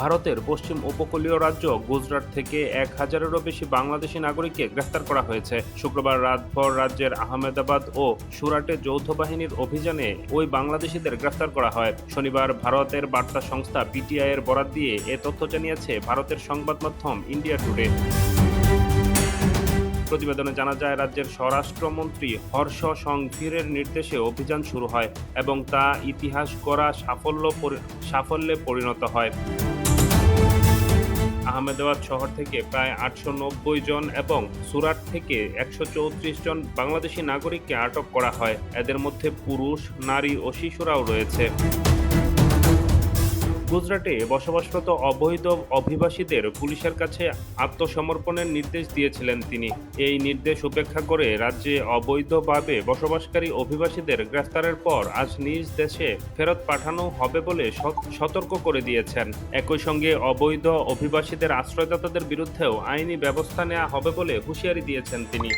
ভারতের পশ্চিম উপকূলীয় রাজ্য গুজরাট থেকে এক হাজারেরও বেশি বাংলাদেশি নাগরিককে গ্রেফতার করা হয়েছে। শুক্রবার রাতভর রাজ্যের আহমেদাবাদ ও সুরাটে যৌথ বাহিনীর অভিযানে ওই বাংলাদেশিদের গ্রেফতার করা হয়। শনিবার ভারতের বার্তা সংস্থা পিটিআই এর বরাত দিয়ে এ তথ্য জানিয়েছে ভারতের সংবাদ মাধ্যম ইন্ডিয়া টুডে। প্রতিবেদনে জানা যায়, রাজ্যের স্বরাষ্ট্রমন্ত্রী হর্ষ সংঘীরের নির্দেশে অভিযান শুরু হয় এবং তা ইতিহাস গড়া সাফল্য সাফল্যে পরিণত হয়। আহমেদাবাদ শহর থেকে প্রায় আটশো নব্বই জন এবং সুরাট থেকে একশো চৌত্রিশ জন বাংলাদেশি নাগরিককে আটক করা হয়। এদের মধ্যে পুরুষ, নারী ও শিশুরাও রয়েছে। গুজরাটে বসবাসরত অবৈধ অভিবাসীদের পুলিশের কাছে আত্মসমর্পণের নির্দেশ দিয়েছিলেন তিনি। এই নির্দেশ উপেক্ষা করে রাজ্যে অবৈধভাবে বসবাসকারী অভিবাসীদের গ্রেফতারের পর আজ নিজ দেশে ফেরত পাঠানো হবে বলে সত- সতর্ক করে দিয়েছেন। একই সঙ্গে অবৈধ অভিবাসীদের আশ্রয়দাতাদের বিরুদ্ধেও আইনি ব্যবস্থা নেওয়া হবে বলে হুঁশিয়ারি দিয়েছেন তিনি।